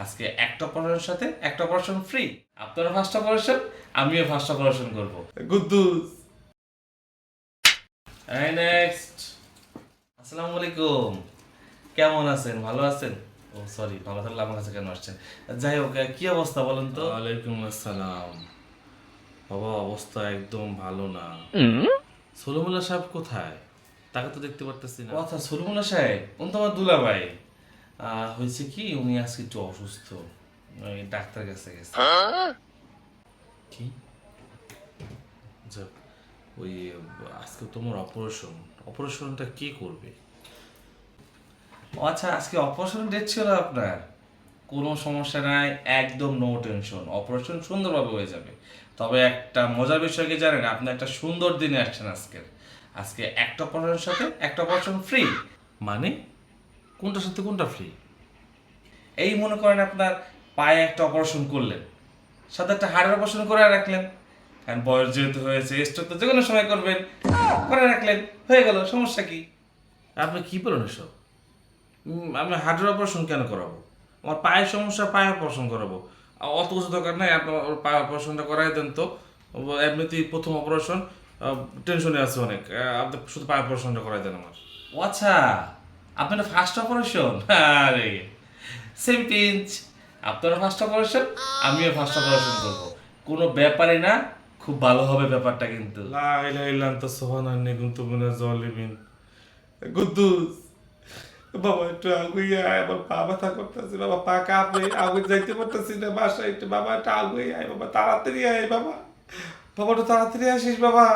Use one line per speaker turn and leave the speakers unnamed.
আজকে একটা অপারেশনের সাথে একটা অপারেশন ফ্রি আপনারা ফার্স্ট অপারেশন আমিও ফার্স্ট অপারেশন করব। গুদ্দুস এই নেক্সট আসসালামু আলাইকুম। কেমন আছেন? ভালো আছেন? ও সরি ভালো থাকলে আমার কাছে কেন আসছেন? যাই হোক কি অবস্থা বলেন তো?
ওয়ালাইকুম আসসালাম। বাবা অবস্থা একদম ভালো না। সোলমুল্লা সাহেব কোথায়? তাকে তো দেখতে পারতেছি না।
কথা সলিমুল্লাহ সাহেব উনি তো আমার দুলাভাই। হয়েছে কি উনি আজকে একটু অসুস্থ। ডাক্তার কাছে গেছে।
কি? যাক ওই আজকে তোমার অপারেশন অপারেশনটা কে করবে?
ও আচ্ছা আজকে অপারেশন ডেট ছিল আপনার? কোনো সমস্যা নাই একদম নো টেনশন অপারেশন সুন্দরভাবে হয়ে যাবে। তবে একটা মজার বিষয় কি জানেন? আপনি একটা সুন্দর দিনে আসছেন আজকের। আজকে একটা অপারেশনের সাথে একটা অপারেশন ফ্রি
মানে কোনটার সাথে কোনটা ফ্রি
এই মনে করেন আপনার পায়ে একটা অপারেশন করলেন সাথে একটা হাড়ের অপারেশন করে রাখলেন কারণ বয়স যেহেতু হয়েছে স্ট্রোক তো যে কোনো সময় করবেন করে রাখলেন হয়ে গেল সমস্যা কি?
আপনি কি বলেন এসব? আমি হার্টের অপারেশন কেন করাবো? আমার পায়ের সমস্যা পায়ে অপারেশন করাবো। অত কিছু দরকার নাই আপনার পায়ে অপারেশনটা করাই দেন তো। এমনিতেই প্রথম অপারেশন টেনশনে আছে অনেক। আপনি শুধু পায়ে অপারেশনটা করাই দেন আমার।
ও আচ্ছা। আপনার ফার্স্ট অপারেশন আরে সেম পিঞ্চ আপনার ফার্স্ট অপারেশন আমিও ফার্স্ট অপারেশন করব। কোনো ব্যাপারই না, খুব ভালো হবে ব্যাপারটা কিন্তু।
কুদ্দুস বাবা একটু আগুইয়া আয় পা ব্যথা করতেছে, বাবা পা কাঁপে আগুই যাইতে পারতেছি না, বাসায় একটু বাবা, একটু আগুই আয় বাবা তাড়াতাড়ি আয়, বাবা। বাবা, একটু তাড়াতাড়ি আসিস, বাবা।